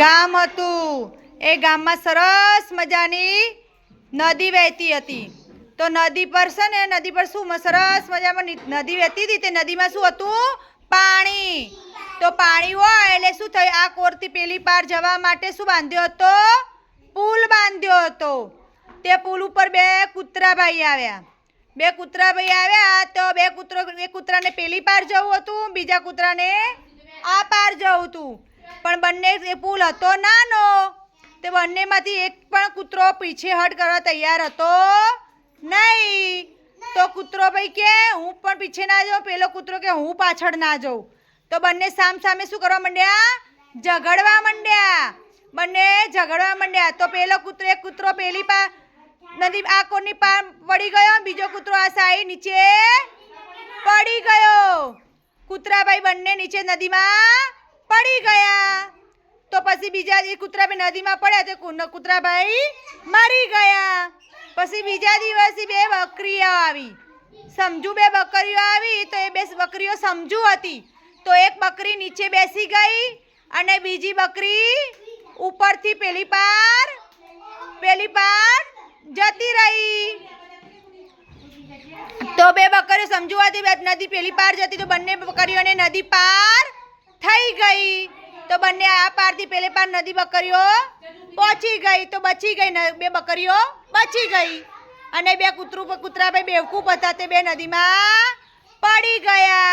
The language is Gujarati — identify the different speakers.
Speaker 1: ગામ હતું. એ ગામમાં સરસ મજાની નદી વહેતી હતી. તો નદી પર છે ને, નદી પર શું સરસ મજામાં નદી વહેતી હતી. તે નદીમાં શું હતું? પાણી. તો પાણી હોય એટલે શું થયું? આ કોરથી પેલી પાર જવા માટે શું બાંધ્યો હતો? પુલ બાંધ્યો હતો. તે પુલ ઉપર બે કૂતરાભાઈ આવ્યા. બે કૂતરાભાઈ આવ્યા તો બે કૂતરો, એક કૂતરાને પેલી પાર જવું હતું, બીજા કૂતરાને આ પાર જવું હતું. પણ બંને એ પુલ હતો નાનો. તે બંનેમાંથી એક પણ કૂતરો પીછેહટ કરવા તૈયાર હતો નહીં. તો કૂતરો ભાઈ કે, હું પણ પીછે ના જાઉં, પેલો કૂતરો કે, હું પાછળ ના જાઉં. તો બંને સામ સામે શું કરવા માંડ્યા? ઝઘડવા માંડ્યા. બંને ઝઘડવા માંડ્યા. તો પેલો કૂતરો, એક કૂતરો પેલી પા, નદી, આ કોની પા પડી ગયો? બીજો કૂતરો આ સાઈ નીચે પડી ગયો. કૂતરાભાઈ બંને નીચે નદીમાં પડી ગયા. તો પછી બીજા કૂતરા કૂતરાભાઈ નદીમાં પડ્યા તો કૂતરાભાઈ મરી ગયા. પછી બીજા દિવસે બે બકરીઓ આવી. સમજુ બે બકરીઓ આવી તો એ બે બકરીઓ સમજુ હતી. તો એક બકરી નીચે બેસી ગઈ અને બીજી બકરી ઉપરથી પેલી પાર પેલી પાર જતી રહી. તો બે બકરીઓ સમજુ હતી નદી પેલી પાર જતી, તો બંને બકરીઓને નદી પાર થઈ ગઈ. તો બંને આ પારથી પેલે પાર નદી બકરીઓ પહોંચી ગઈ. તો બચી ગઈ બે બકરીઓ બચી ગઈ. અને બે કૂતરું કૂતરા ભાઈ બેવકૂફ હતા તે બે નદીમાં પડી ગયા.